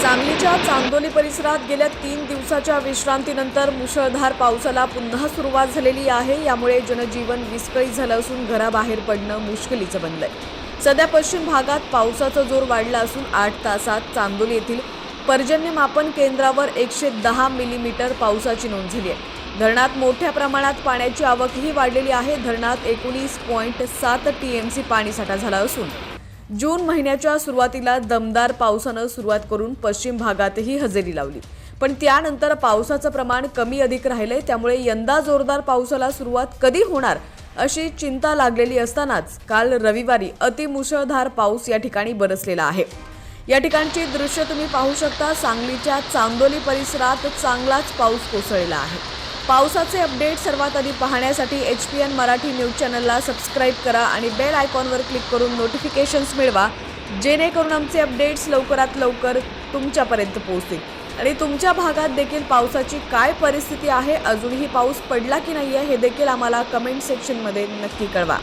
सांगलीच्या चांदोली परिसरात गेल्या तीन दिवसाच्या विश्रांतीनंतर मुसळधार पावसाला पुन्हा सुरुवात झालेली आहे. यामुळे जनजीवन विस्कळीत झालं असून घराबाहेर पडणं मुश्किलीचं बनलंय. सध्या पश्चिम भागात पावसाचा जोर वाढला असून आठ तासात चांदोली येथील पर्जन्यमापन केंद्रावर एकशे दहा मिलीमीटर पावसाची नोंद झाली आहे. धरणात मोठ्या प्रमाणात पाण्याची आवकही वाढलेली आहे. धरणात एकोणीस पॉईंट सात टी एम सी पाणीसाठा झाला असून जून महिन्याच्या सुरुवातीला दमदार पावसानं सुरुवात करून पश्चिम भागातही हजेरी लावली. पण त्यानंतर पावसाचं प्रमाण कमी अधिक राहिलंय त्यामुळे यंदा जोरदार पावसाला सुरुवात कधी होणार अशी चिंता लागलेली असतानाच काल रविवारी अतिमुसळधार पाऊस या ठिकाणी बरसलेला आहे. या ठिकाणची दृश्य तुम्ही पाहू शकता सांगलीच्या चांदोली परिसरात चांगलाच पाऊस कोसळलेला आहे. पावसाचे अपडेट सर्वात आधी पाहण्यासाठी H P N Marathi news चॅनलला सबस्क्राईब करा आणि बेल आयकॉनवर क्लिक करून नोटिफिकेशन्स मिळवा जेणेकरून आमचे अपडेट्स लवकरात लवकर तुमच्यापर्यंत पोहोचतील. आणि तुमच्या भागात देखील पावसाची काय परिस्थिती आहे अजूनही पाऊस पडला की नाही आहे हे देखील आम्हाला कमेंट सेक्शनमध्ये नक्की कळवा.